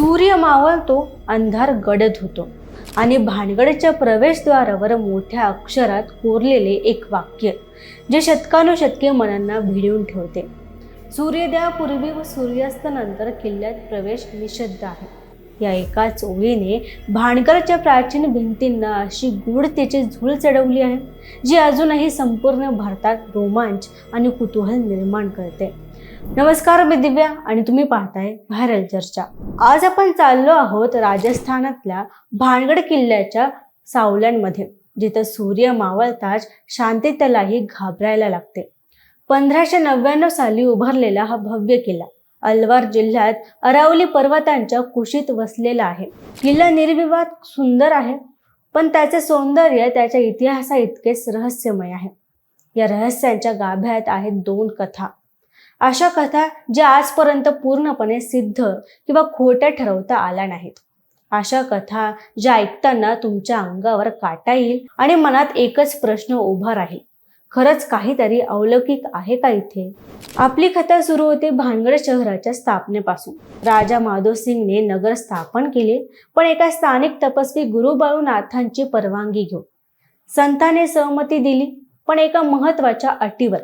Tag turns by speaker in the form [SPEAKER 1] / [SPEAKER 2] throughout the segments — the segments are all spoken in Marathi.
[SPEAKER 1] सूर्य मावळतो अंधार गडद होतो. आणि भानगडच्या प्रवेशद्वारावर मोठ्या अक्षरात कोरलेले एक वाक्य जे शतकानुशतके मनांना भिडवून ठेवते. सूर्योदयापूर्वी व सूर्यास्तानंतर किल्ल्यात प्रवेश निषिद्ध आहे. या एकाच ओळीने भानगडच्या प्राचीन भिंतींना अशी गूढतेची झूळ चढवली आहे जी अजूनही संपूर्ण भारतात रोमांच आणि कुतूहल निर्माण करते. नमस्कार मी दिव्या आणि तुम्ही पाहताय व्हायरल चर्चा. आज आपण चाललो आहोत राजस्थानातल्या भानगड किल्ल्याच्या सावल्यांमध्ये जिथं सूर्य मावळताच शांततेलाही घाबरायला लागते. पंधराशे नव्याण्णव साली उभारलेला हा भव्य किल्ला अलवार जिल्ह्यात अरावली पर्वतांच्या कुशीत वसलेला आहे. किल्ला निर्विवाद सुंदर आहे पण त्याचे सौंदर्य त्याच्या इतिहासा इतकेच रहस्यमय आहे. या रहस्यांच्या गाभ्यात आहेत दोन कथा. अशा कथा ज्या आजपर्यंत पूर्णपणे सिद्ध किंवा खोट्या ठरवता आल्या नाहीत. अशा कथा ज्या ऐकताना तुमच्या अंगावर काटा येईल आणि मनात एकच प्रश्न उभा राहील. खरंच काहीतरी अलौकिक आहे का इथे? आपली कथा सुरू होते भानगड शहराच्या स्थापनेपासून. राजा माधव सिंगने नगर स्थापन केले पण एका स्थानिक तपस्वी गुरु बाळूनाथांची परवानगी घेऊन. संताने सहमती दिली पण एका महत्त्वाच्या अटीवर.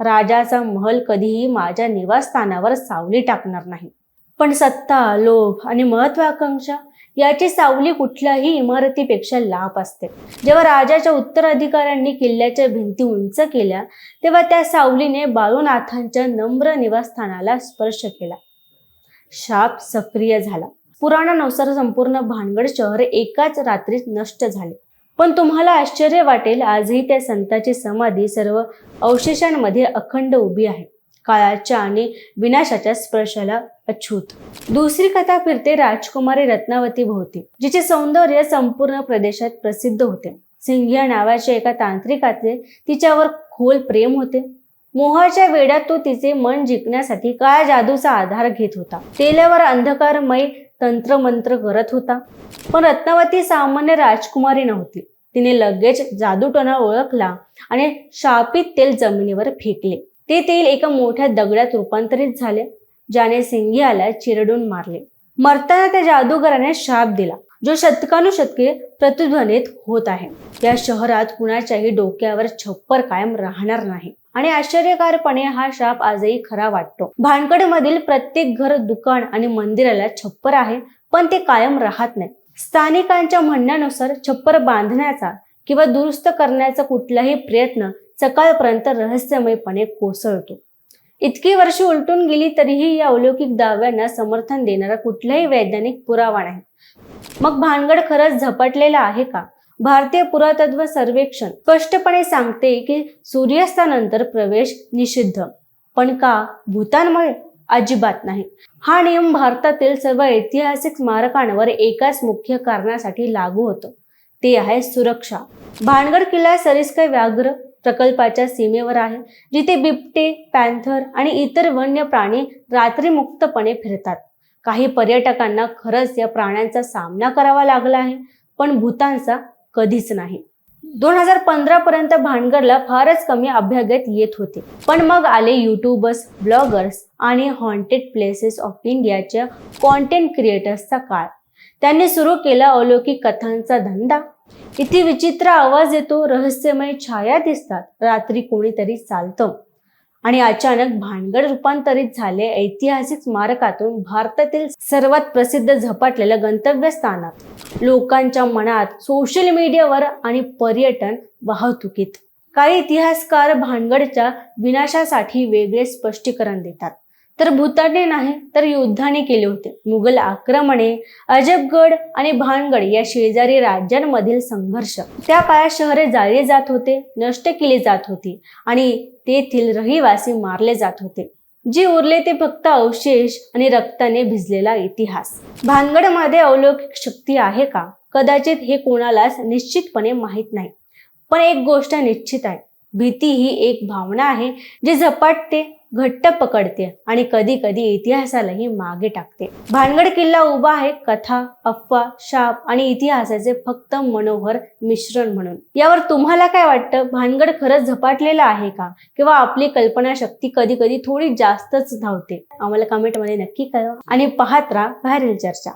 [SPEAKER 1] राजाचा महल कधीही माझ्या निवासस्थानावर सावली टाकणार नाही. पण सत्ता लोभ आणि महत्वाकांक्षा याची सावली कुठल्याही इमारतीपेक्षा लाभ असते. जेव्हा राजाच्या उत्तराधिकाऱ्यांनी किल्ल्याच्या भिंती उंच केल्या तेव्हा त्या सावलीने बाळूनाथांच्या नम्र निवासस्थानाला स्पर्श केला. शाप सक्रिय झाला. पुराणानुसार संपूर्ण भानगड शहर एकाच रात्रीत नष्ट झाले. पण तुम्हाला आश्चर्य वाटेल आजही त्या संताची समाधी सर्व अवशेषांमध्ये अखंड उभी आहे. काळाच्या आणि विनाशाच्या स्पर्शाला अछूत. दुसरी कथा फिरते राजकुमारी रत्नावती भोवती जिचे सौंदर्य संपूर्ण प्रदेशात प्रसिद्ध होते. सिंघिया नावाच्या एका तांत्रिकाचे तिच्यावर खोल प्रेम होते. मोहाच्या वेड्यात तो तिचे मन जिंकण्यासाठी काळ्या जादूचा आधार घेत होता. तेल्यावर अंधकारमय तंत्रमंत्र करत होता. पण रत्नावती सामान्य राजकुमारी नव्हती. तिने लगेच जादूटोना ओळखला आणि शापित तेल जमिनीवर फेकले. ते तेल एका मोठ्या दगडात रूपांतरित झाले ज्याने सिंगियाला चिरडून मारले. मरताना त्या जादूगराने शाप दिला. जो शतकानुशतके प्रतिध्वनित होत आहे. या शहरात कुणाच्याही डोक्यावर छप्पर कायम राहणार नाही. आणि आश्चर्यकारपणे हा शाप आजही खरा वाटतो. भानकडमधील प्रत्येक घर दुकान आणि मंदिराला छप्पर आहे पण ते कायम राहत नाही. स्थानिकांच्या म्हणण्यानुसार छप्पर बांधण्याचा किंवा दुरुस्त करण्याचा कुठलाही प्रयत्न सकाळपर्यंत रहस्यमयपणे कोसळतो. इतकी वर्ष उलटून गेली तरीही या अलौकिक दाव्यांना समर्थन देणारा कुठलाही वैज्ञानिक पुरावा नाही. मग भानगड खरंच झपाटलेला आहे का? भारतीय पुरातत्व सर्वेक्षण स्पष्टपणे सांगते की सूर्यास्तानंतर प्रवेश निषिद्ध. पण का? भूतानमुळे? अजिबात नाही. हा नियम भारतातील सर्व ऐतिहासिक स्मारकांवर एकाच मुख्य कारणासाठी लागू होतो. ते आहे सुरक्षा. भानगड किल्ला सरिस्का व्याघ्र प्रकल्पाच्या सीमेवर आहे जिथे बिबटे पॅन्थर आणि इतर वन्य प्राणी रात्री मुक्तपणे फिरतात. काही पर्यटकांना खरंच या प्राण्यांचा सामना करावा लागला आहे पण भूतांचा कधीच नाही. दोन हजार पंधरा पर्यंत भानगडला फारच कमी अभ्यागत येत होते. पण मग आले युट्यूबर्स ब्लॉगर्स आणि हॉन्टेड प्लेसेस ऑफ इंडियाच्या कॉन्टेंट क्रिएटर्सचा काळ. त्यांनी सुरू केला अलौकिक कथांचा धंदा. किती विचित्र आवाज येतो रहस्यमय छाया दिसतात. रात्री कोणीतरी चालतं. आणि अचानक भानगड रूपांतरित झाले ऐतिहासिक स्मारकातून भारतातील सर्वात प्रसिद्ध झपाटलेल्या गंतव्यस्थानात. लोकांच्या मनात सोशल मीडियावर आणि पर्यटन वाहतुकीत. काही इतिहासकार भानगडच्या विनाशासाठी वेगळे स्पष्टीकरण देतात. तर भूताने नाही तर युद्धाने केले होते. मुघल आक्रमणे अजबगड आणि भानगड या शेजारी राज्यांमधील संघर्ष. त्या काळात शहरे जाळले जात होते नष्ट केली जात होती आणि तेथील रहिवासी मारले जात होते. जे उरले ते फक्त अवशेष आणि रक्ताने भिजलेला इतिहास. भानगडमध्ये अलौकिक शक्ती आहे का? कदाचित हे कोणालाच निश्चितपणे माहीत नाही. पण एक गोष्ट निश्चित आहे. भीती ही एक भावना आहे जी झपाटते घट्ट पकडते आणि कधी कधी इतिहासालाही मागे टाकते. भानगड किल्ला उभा आहे कथा अफवा शाप आणि इतिहासाचे फक्त मनोहर मिश्रण म्हणून. यावर तुम्हाला काय वाटतं? भानगड खरंच झपाटलेलं आहे का? किंवा आपली कल्पनाशक्ती कधी कधी थोडी जास्तच धावते? आम्हाला कमेंटमध्ये नक्की कळवा. आणि पाहत राहा व्हायरल चर्चा.